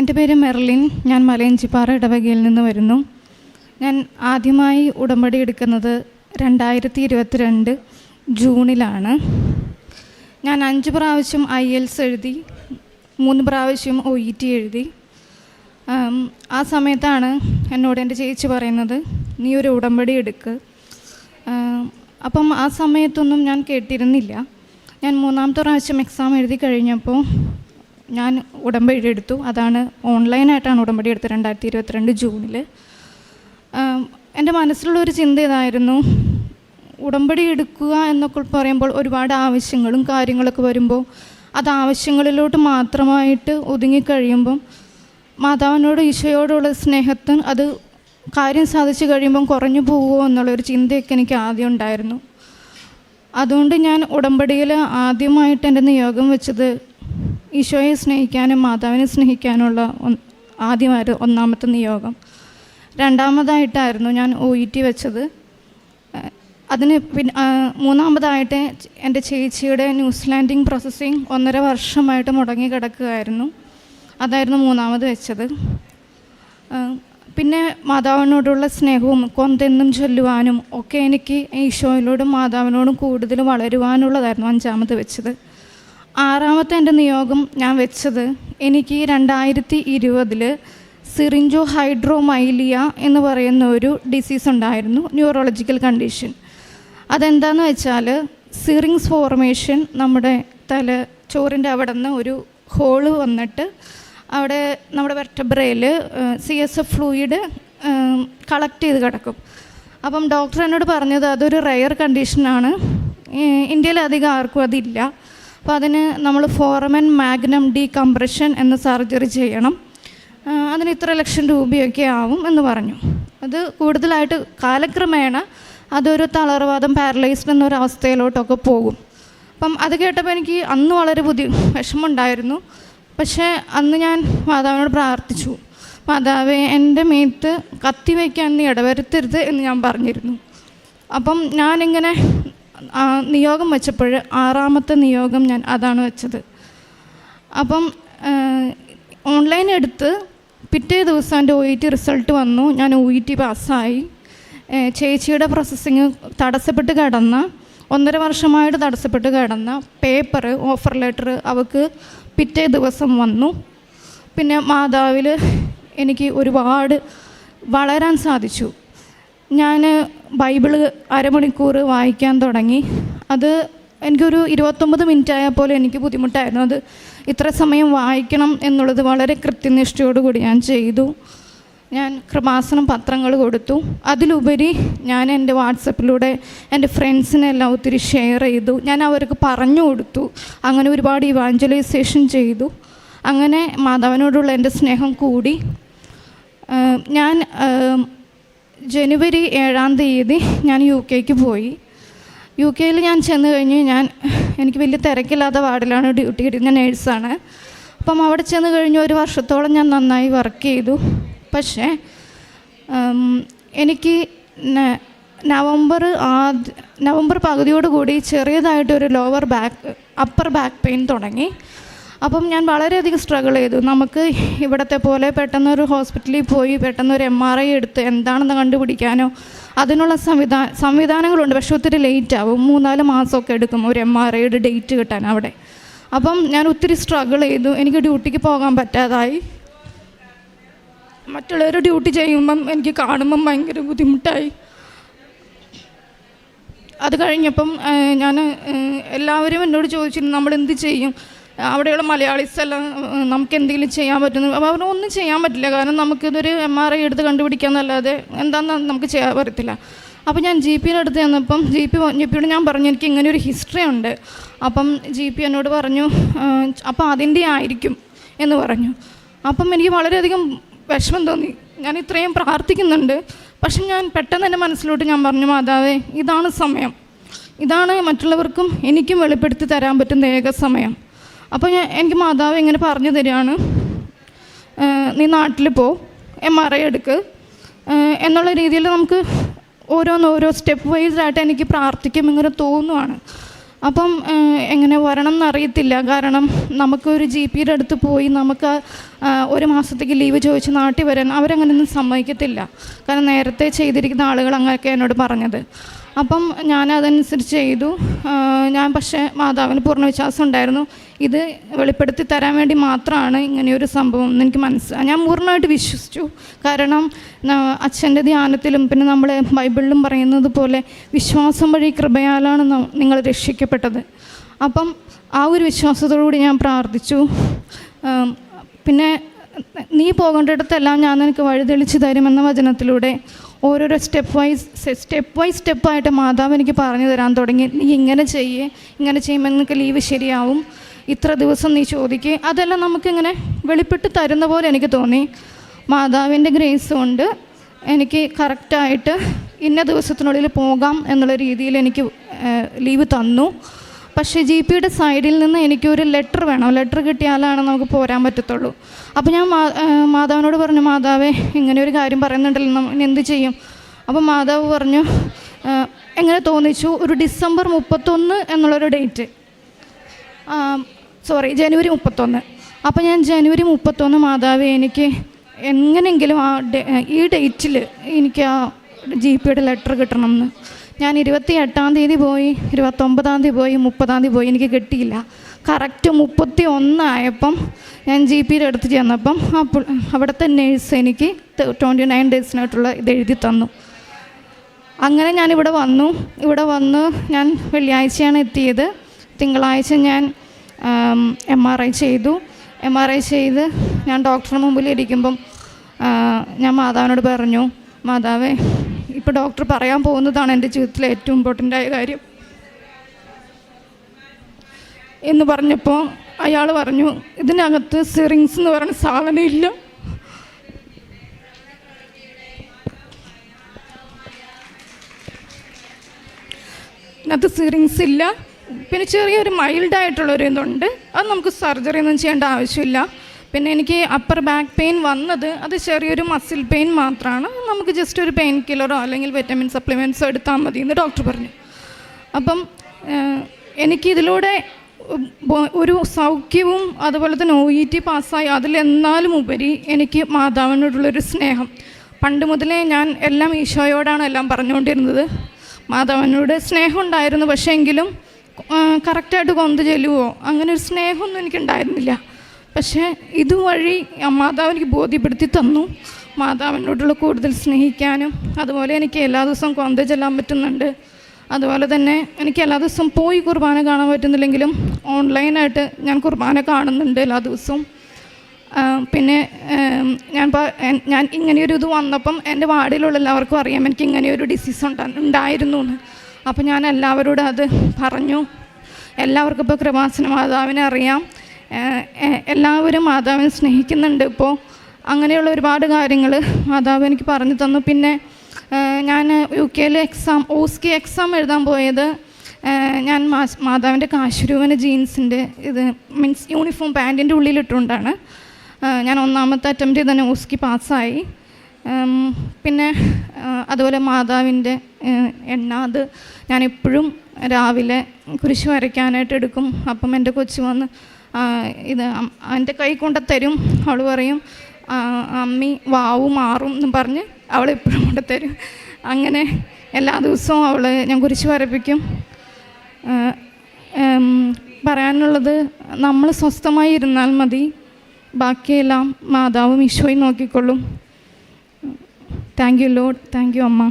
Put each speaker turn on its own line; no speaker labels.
എന്റെ പേര് മെർലിൻ. ഞാൻ മലയഞ്ചിപ്പാറ ഇടവകയിൽ നിന്ന് വരുന്നു. ഞാൻ ആദ്യമായി ഉടമ്പടി എടുക്കുന്നത് രണ്ടായിരത്തി ഇരുപത്തിരണ്ട് ജൂണിലാണ്. ഞാൻ അഞ്ച് പ്രാവശ്യം ഐ എൽസ് എഴുതി മൂന്ന് പ്രാവശ്യം ഒ ഇ ടി എഴുതി. ആ സമയത്താണ് എന്നോട് എന്റെ ചേച്ചി പറയുന്നത് നീ ഒരു ഉടമ്പടി എടുക്ക്. അപ്പം ആ സമയത്തൊന്നും ഞാൻ കേട്ടിരുന്നില്ല. ഞാൻ മൂന്നാമത്തെ പ്രാവശ്യം എക്സാം എഴുതി കഴിഞ്ഞപ്പോൾ ഞാൻ ഉടമ്പടി എടുത്തു. അതാണ് ഓൺലൈനായിട്ടാണ് ഉടമ്പടി എടുത്തത് രണ്ടായിരത്തി ഇരുപത്തിരണ്ട് ജൂണിൽ എന്റെ മനസ്സിലുള്ള ഒരു ചിന്ത ഇതായിരുന്നു. ഉടമ്പടി എടുക്കുക എന്നൊക്കെ പറയുമ്പോൾ ഒരുപാട് ആവശ്യങ്ങളും കാര്യങ്ങളൊക്കെ വരുമ്പോൾ അത് ആവശ്യങ്ങളിലോട്ട് മാത്രമായിട്ട് ഒതുങ്ങിക്കഴിയുമ്പം മാതാവിനോട് ഈശോയോടുള്ള സ്നേഹത്തിന് അത് കാര്യം സാധിച്ചു കഴിയുമ്പം കുറഞ്ഞു പോകുമോ എന്നുള്ളൊരു ചിന്തയൊക്കെ എനിക്ക് ആദ്യം ഉണ്ടായിരുന്നു. അതുകൊണ്ട് ഞാൻ ഉടമ്പടിയിൽ ആദ്യമായിട്ട് എന്റെ നിയോഗം വെച്ചത് ഈശോയെ സ്നേഹിക്കാനും മാതാവിനെ സ്നേഹിക്കാനുള്ള ആദ്യമായിരുന്നു ഒന്നാമത്തെ നിയോഗം. രണ്ടാമതായിട്ടായിരുന്നു ഞാൻ ഒ ഇ ടി വെച്ചത്. അതിന് പിന്നെ മൂന്നാമതായിട്ട് എന്റെ ചേച്ചിയുടെ ന്യൂസിലാൻഡിങ് പ്രോസസ്സിങ് ഒന്നര വർഷമായിട്ട് മുടങ്ങി കിടക്കുകയായിരുന്നു. അതായിരുന്നു മൂന്നാമത് വെച്ചത്. പിന്നെ മാതാവിനോടുള്ള സ്നേഹവും കൊന്തെന്നും ചൊല്ലുവാനും ഒക്കെ എനിക്ക് ഈശോയിലോടും മാതാവിനോടും കൂടുതൽ വളരുവാനുള്ളതായിരുന്നു അഞ്ചാമത് വെച്ചത്. ആറാമത്തെ എന്റെ നിയോഗം ഞാൻ വെച്ചത് എനിക്ക് രണ്ടായിരത്തി ഇരുപതിൽ സിറിഞ്ചോ ഹൈഡ്രോമൈലിയ എന്ന് പറയുന്ന ഒരു ഡിസീസ് ഉണ്ടായിരുന്നു ന്യൂറോളജിക്കൽ കണ്ടീഷൻ അതെന്താണെന്ന് വെച്ചാൽ സിറിങ്സ് ഫോർമേഷൻ നമ്മുടെ തല ചോറിന്റെ അവിടെ നിന്ന് ഒരു ഹോൾ വന്നിട്ട് അവിടെ നമ്മുടെ വെർട്ടബ്രയിൽ C S F fluid collect ചെയ്ത് കിടക്കും. അപ്പം ഡോക്ടർ എന്നോട് പറഞ്ഞത് അതൊരു റെയർ കണ്ടീഷനാണ് ഇന്ത്യയിൽ അധികം ആർക്കും അതില്ല. അപ്പോൾ അതിന് നമ്മൾ ഫോറമൻ മാഗ്നം ഡി കംപ്രഷൻ എന്ന സർജറി ചെയ്യണം. അതിന് ഇത്ര ലക്ഷം രൂപയൊക്കെ ആവും എന്ന് പറഞ്ഞു. അത് കൂടുതലായിട്ട് കാലക്രമേണ അതൊരു തളർവാദം പാരലൈസ്ഡ് എന്നൊരു അവസ്ഥയിലോട്ടൊക്കെ പോകും. അപ്പം അത് കേട്ടപ്പോൾ എനിക്ക് അന്ന് വളരെ ബുദ്ധി വിഷമമുണ്ടായിരുന്നു. പക്ഷേ അന്ന് ഞാൻ മാതാവിനോട് പ്രാർത്ഥിച്ചു. മാതാവേ എന്റെ മേത്ത് കത്തി വയ്ക്കാൻ നീ ഇടവരുത്തരുത് എന്ന് ഞാൻ പറഞ്ഞിരുന്നു. അപ്പം ഞാനിങ്ങനെ നിയോഗം വെച്ചപ്പോൾ ആറാമത്തെ നിയോഗം ഞാൻ അതാണ് വെച്ചത്. അപ്പം ഓൺലൈൻ എടുത്ത് പിറ്റേ ദിവസം എന്റെ ഒ ഇ ടി റിസൾട്ട് വന്നു. ഞാൻ ഒ ഇ ടി പാസ്സായി. ചേച്ചിയുടെ പ്രോസസ്സിങ് തടസ്സപ്പെട്ട് കിടന്ന. ഒന്നര വർഷമായിട്ട് തടസ്സപ്പെട്ട് കിടന്ന. പേപ്പർ ഓഫർ ലെറ്റർ അവൾക്ക് പിറ്റേ ദിവസം വന്നു. പിന്നെ മാതാവിൽ എനിക്ക് ഒരുപാട് വളരാൻ സാധിച്ചു. ഞാൻ ബൈബിൾ അരമണിക്കൂർ വായിക്കാൻ തുടങ്ങി. അത് എനിക്കൊരു ഇരുപത്തൊമ്പത് മിനിറ്റ് ആയാൽ പോലും എനിക്ക് ബുദ്ധിമുട്ടായിരുന്നു. അത് ഇത്ര സമയം വായിക്കണം എന്നുള്ളത് വളരെ കൃത്യനിഷ്ഠയോടുകൂടി ഞാൻ ചെയ്തു. ഞാൻ കൃപാസനം പത്രങ്ങൾ കൊടുത്തു. അതിലുപരി ഞാൻ എന്റെ വാട്സപ്പിലൂടെ എന്റെ ഫ്രണ്ട്സിനെല്ലാം ഒത്തിരി ഷെയർ ചെയ്തു. ഞാൻ അവർക്ക് പറഞ്ഞു കൊടുത്തു. അങ്ങനെ ഒരുപാട് ഇവാഞ്ചലൈസേഷൻ ചെയ്തു. അങ്ങനെ മാതാവിനോടുള്ള എന്റെ സ്നേഹം കൂടി. ഞാൻ ജനുവരി ഏഴാം തീയതി ഞാൻ യു കെക്ക് പോയി. യു കെയിൽ ഞാൻ ചെന്ന് കഴിഞ്ഞ് ഞാൻ എനിക്ക് വലിയ തിരക്കില്ലാത്ത വാർഡിലാണ് ഡ്യൂട്ടി ഞാൻ നേഴ്സാണ്. അപ്പം അവിടെ ചെന്ന് കഴിഞ്ഞ് ഒരു വർഷത്തോളം ഞാൻ നന്നായി വർക്ക് ചെയ്തു. പക്ഷേ എനിക്ക് നവംബർ ആദ്യ നവംബർ പകുതിയോടുകൂടി ചെറിയതായിട്ടൊരു lower back upper back pain തുടങ്ങി. അപ്പം ഞാൻ വളരെയധികം സ്ട്രഗിൾ ചെയ്തു. നമുക്ക് ഇവിടത്തെ പോലെ പെട്ടെന്നൊരു ഹോസ്പിറ്റലിൽ പോയി പെട്ടെന്നൊരു എം ആർ ഐ എടുത്ത് എന്താണെന്ന് കണ്ടുപിടിക്കാനോ അതിനുള്ള സംവിധാ സംവിധാനങ്ങളുണ്ട്. പക്ഷെ ഒത്തിരി ലേറ്റ് ആവും. മൂന്നാൽ മാസമൊക്കെ എടുക്കും ഒരു എം ആർ ഐയുടെ ഡേറ്റ് കിട്ടാൻ അവിടെ. അപ്പം ഞാൻ ഒത്തിരി സ്ട്രഗിൾ ചെയ്തു. എനിക്ക് ഡ്യൂട്ടിക്ക് പോകാൻ പറ്റാതായി. മറ്റുള്ളവർ ഡ്യൂട്ടി ചെയ്യുമ്പം എനിക്ക് കാണുമ്പം ഭയങ്കര ബുദ്ധിമുട്ടായി. അത് കഴിഞ്ഞപ്പം ഞാൻ എല്ലാവരും എന്നോട് ചോദിച്ചിരുന്നു നമ്മൾ എന്ത് ചെയ്യും? അവിടെയുള്ള മലയാളീസ് എല്ലാം നമുക്ക് എന്തെങ്കിലും ചെയ്യാൻ പറ്റുന്നു അപ്പോൾ അവർ ഒന്നും ചെയ്യാൻ പറ്റില്ല. കാരണം നമുക്കിതൊരു എം ആർ ഐ എടുത്ത് കണ്ടുപിടിക്കാന്നല്ലാതെ എന്താണെന്ന് നമുക്ക് ചെയ്യാൻ പറ്റത്തില്ല. അപ്പോൾ ഞാൻ ജി പിയുടെ അടുത്ത് ചെന്നപ്പം ജി പി ജി പിയോട് ഞാൻ പറഞ്ഞു എനിക്ക് ഇങ്ങനെ ഒരു ഹിസ്റ്ററി ഉണ്ട്. അപ്പം ജി പി എന്നോട് പറഞ്ഞു അപ്പം അതിന്റെ ആയിരിക്കും എന്ന് പറഞ്ഞു. അപ്പം എനിക്ക് വളരെയധികം വിഷമം തോന്നി. ഞാൻ ഇത്രയും പ്രാർത്ഥിക്കുന്നുണ്ട്. പക്ഷെ ഞാൻ പെട്ടെന്ന് എന്റെ മനസ്സിലോട്ട് ഞാൻ പറഞ്ഞു മാതാവേ ഇതാണ് സമയം. ഇതാണ് മറ്റുള്ളവർക്കും എനിക്കും വെളിപ്പെടുത്തി തരാൻ പറ്റുന്ന ഏക സമയം. അപ്പോൾ ഞാൻ എനിക്ക് മാതാവ് ഇങ്ങനെ പറഞ്ഞു തരികയാണ്. നീ നാട്ടിൽ പോ എം ആർ ഐ എടുക്ക്. എന്നുള്ള രീതിയിൽ നമുക്ക് ഓരോന്ന് ഓരോ സ്റ്റെപ്പ് വൈസ് ആയിട്ട് എനിക്ക് പ്രാർത്ഥിക്കും ഇങ്ങനെ തോന്നുവാണ്. അപ്പം എങ്ങനെ വരണം എന്നറിയത്തില്ല. കാരണം നമുക്കൊരു ജി പിയുടെ അടുത്ത് പോയി നമുക്ക് ഒരു മാസത്തേക്ക് ലീവ് ചോദിച്ച് നാട്ടിൽ വരാൻ അവരങ്ങനെയൊന്നും സമ്മതിക്കത്തില്ല. കാരണം നേരത്തെ ചെയ്തിരിക്കുന്ന ആളുകൾ അങ്ങനെയൊക്കെ എന്നോട് പറഞ്ഞത്. അപ്പം ഞാൻ അതനുസരിച്ച് ചെയ്തു ഞാൻ പക്ഷേ മാതാവിന് പൂർണ വിശ്വാസം ഉണ്ടായിരുന്നു. ഇത് വെളിപ്പെടുത്തി തരാൻ വേണ്ടി മാത്രമാണ് ഇങ്ങനെയൊരു സംഭവം എന്ന് എനിക്ക് മനസ്സിലായി ഞാൻ പൂർണമായിട്ട് വിശ്വസിച്ചു. കാരണം അച്ഛന്റെ ധ്യാനത്തിലും പിന്നെ നമ്മൾ ബൈബിളിലും പറയുന്നത് പോലെ വിശ്വാസം വഴി കൃപയാലാണ് നിങ്ങൾ രക്ഷിക്കപ്പെട്ടത്. അപ്പം ആ ഒരു വിശ്വാസത്തോടുകൂടി ഞാൻ പ്രാർത്ഥിച്ചു. പിന്നെ നീ പോകേണ്ടിടത്തെല്ലാം ഞാൻ നിനക്ക് വഴിതെളിച്ച് തരുമെന്ന വചനത്തിലൂടെ ഓരോരോ സ്റ്റെപ്പ് വൈസ് സ്റ്റെപ്പ് വൈസ് സ്റ്റെപ്പായിട്ട് മാതാവ് എനിക്ക് പറഞ്ഞു തരാൻ തുടങ്ങി. നീ ഇങ്ങനെ ചെയ്യേ ഇങ്ങനെ ചെയ്യുമ്പോൾ നിനക്ക് ലീവ് ശരിയാവും. ഇത്ര ദിവസം നീ ചോദിക്കേ. അതെല്ലാം നമുക്കിങ്ങനെ വെളിപ്പെട്ട് തരുന്ന പോലെ എനിക്ക് തോന്നി. മാതാവിന്റെ ഗ്രേസ് കൊണ്ട് എനിക്ക് കറക്റ്റായിട്ട് ഇന്ന ദിവസത്തിനുള്ളിൽ പോകാം എന്നുള്ള രീതിയിൽ എനിക്ക് ലീവ് തന്നു. പക്ഷേ ജി പിയുടെ സൈഡിൽ നിന്ന് എനിക്കൊരു ലെറ്റർ വേണം. ലെറ്റർ കിട്ടിയാലാണ് നമുക്ക് പോരാൻ പറ്റത്തുള്ളൂ. അപ്പോൾ ഞാൻ മാതാവിനോട് പറഞ്ഞു മാതാവേ ഇങ്ങനെ ഒരു കാര്യം പറയുന്നുണ്ടല്ലോ നമ്മൾ എന്ത് ചെയ്യും? അപ്പോൾ മാതാവ് പറഞ്ഞു എങ്ങനെ തോന്നിച്ചു? ഒരു ഡിസംബർ മുപ്പത്തൊന്ന് എന്നുള്ളൊരു ഡേറ്റ്. സോറി ജനുവരി മുപ്പത്തൊന്ന്. അപ്പോൾ ഞാൻ ജനുവരി മുപ്പത്തൊന്ന് മാതാവ് എനിക്ക് എങ്ങനെയെങ്കിലും ആ ഈ ഡേറ്റിൽ എനിക്ക് ആ ജി പിയുടെ ലെറ്റർ കിട്ടണം എന്ന് ഞാൻ ഇരുപത്തി എട്ടാം തീയതി പോയി ഇരുപത്തൊമ്പതാം തീയതി പോയി മുപ്പതാം തീയതി പോയി. എനിക്ക് കിട്ടിയില്ല. കറക്റ്റ് മുപ്പത്തി ഒന്നായപ്പം ഞാൻ ജി പിയുടെ അടുത്ത് ചെന്നപ്പം അപ്പോൾ അവിടുത്തെ നേഴ്സ് എനിക്ക് ട്വന്റി നയൻ ഡേയ്സിനായിട്ടുള്ള ഇത് എഴുതി തന്നു. അങ്ങനെ ഞാൻ ഇവിടെ വന്നു. ഇവിടെ വന്ന് ഞാൻ വെള്ളിയാഴ്ചയാണ് എത്തിയത്. തിങ്കളാഴ്ച ഞാൻ എം ആർ ഐ ചെയ്തു. എം ആർ ഐ ചെയ്ത് ഞാൻ ഡോക്ടറിന് മുമ്പിൽ ഇരിക്കുമ്പം ഞാൻ മാതാവിനോട് പറഞ്ഞു മാതാവേ ഇപ്പോൾ ഡോക്ടർ പറയാൻ പോകുന്നതാണ് എന്റെ ജീവിതത്തിലെ ഏറ്റവും ഇമ്പോർട്ടന്റ് ആയ കാര്യം. എന്ന് പറഞ്ഞപ്പോൾ അയാൾ പറഞ്ഞു ഇതിനകത്ത് സിറിങ്സ് എന്ന് പറയുന്ന സാധനം ഇല്ല. ഇതിനകത്ത് സിറിങ്സ് ഇല്ല. പിന്നെ ചെറിയൊരു മൈൽഡായിട്ടുള്ളൊരു ഇതുണ്ട്. അത് നമുക്ക് സർജറി ഒന്നും ചെയ്യേണ്ട ആവശ്യമില്ല. പിന്നെ എനിക്ക് അപ്പർ ബാക്ക് പെയിൻ വന്നത് അത് ചെറിയൊരു മസിൽ പെയിൻ മാത്രമാണ് നമുക്ക് ജസ്റ്റ് ഒരു പെയിൻ കില്ലറോ അല്ലെങ്കിൽ വിറ്റമിൻ സപ്ലിമെന്റ്സോ എടുത്താൽ മതി എന്ന് ഡോക്ടർ പറഞ്ഞു. അപ്പം എനിക്കിതിലൂടെ ഒരു സൗഖ്യവും അതുപോലെ തന്നെ ഒ ഇ ടി പാസ്സായി. അതിലെന്നാലും ഉപരി എനിക്ക് മാതാവിനോടുള്ളൊരു സ്നേഹം. പണ്ട് മുതലേ ഞാൻ എല്ലാം ഈശോയോടാണ് എല്ലാം പറഞ്ഞുകൊണ്ടിരുന്നത്. മാതാവിനോട് സ്നേഹം ഉണ്ടായിരുന്നു. പക്ഷേ എങ്കിലും കറക്റ്റായിട്ട് കൊന്തു ചെല്ലുവോ? അങ്ങനെ ഒരു സ്നേഹമൊന്നും എനിക്കുണ്ടായിരുന്നില്ല. പക്ഷേ ഇതുവഴി മാതാവ് എനിക്ക് ബോധ്യപ്പെടുത്തി തന്നു. മാതാവിനോടുള്ള കൂടുതൽ സ്നേഹിക്കാനും അതുപോലെ എനിക്ക് എല്ലാ ദിവസവും കൊന്ത ചെല്ലാൻ പറ്റുന്നുണ്ട്. അതുപോലെ തന്നെ എനിക്ക് എല്ലാ ദിവസവും പോയി കുർബാന കാണാൻ പറ്റുന്നില്ലെങ്കിലും ഓൺലൈനായിട്ട് ഞാൻ കുർബാന കാണുന്നുണ്ട് എല്ലാ ദിവസവും. പിന്നെ ഞാൻ ഞാൻ ഇങ്ങനെയൊരു ഇത് വന്നപ്പം എന്റെ വാർഡിലുള്ള എല്ലാവർക്കും അറിയാം എനിക്ക് ഇങ്ങനെയൊരു ഡിസീസ് ഉണ്ടാ ഉണ്ടായിരുന്നു എന്ന് അപ്പോൾ ഞാൻ എല്ലാവരോടും അത് പറഞ്ഞു. എല്ലാവർക്കും ഇപ്പോൾ കൃപാസന മാതാവിനെ അറിയാം. എല്ലാവരും മാതാവിനെ സ്നേഹിക്കുന്നുണ്ട്. ഇപ്പോൾ അങ്ങനെയുള്ള ഒരുപാട് കാര്യങ്ങൾ മാതാവ് എനിക്ക് പറഞ്ഞു തന്നു. പിന്നെ ഞാൻ യു കെയിൽ എക്സാം ഓസ്കി എക്സാം എഴുതാൻ പോയത്. ഞാൻ മാതാവിന്റെ കാശുരൂപന ജീൻസിന്റെ ഇത് മീൻസ് യൂണിഫോം പാന്റിന്റെ ഉള്ളിലിട്ടുകൊണ്ടാണ്. ഞാൻ ഒന്നാമത്തെ അറ്റംപ്റ്റ് തന്നെ ഓസ്കി പാസ്സായി. പിന്നെ അതുപോലെ മാതാവിന്റെ എണ്ണ അത് ഞാൻ എപ്പോഴും രാവിലെ കുരിശ് വരയ്ക്കാനായിട്ട് എടുക്കും. അപ്പം എന്റെ കൊച്ചു വന്ന് ഇത് എന്റെ കൈ കൊണ്ട് തരും. അവൾ പറയും അമ്മി വാവു മാറും എന്ന് പറഞ്ഞ് അവൾ എപ്പോഴും കൊണ്ട് തരും. അങ്ങനെ എല്ലാ ദിവസവും അവൾ ഞാൻ കുരിശ് വരപ്പിക്കും. പറയാനുള്ളത് നമ്മൾ സ്വസ്ഥമായി ഇരുന്നാൽ മതി. ബാക്കിയെല്ലാം മാതാവും ഈശോയും നോക്കിക്കൊള്ളും. Thank you lord thank you അമ്മ.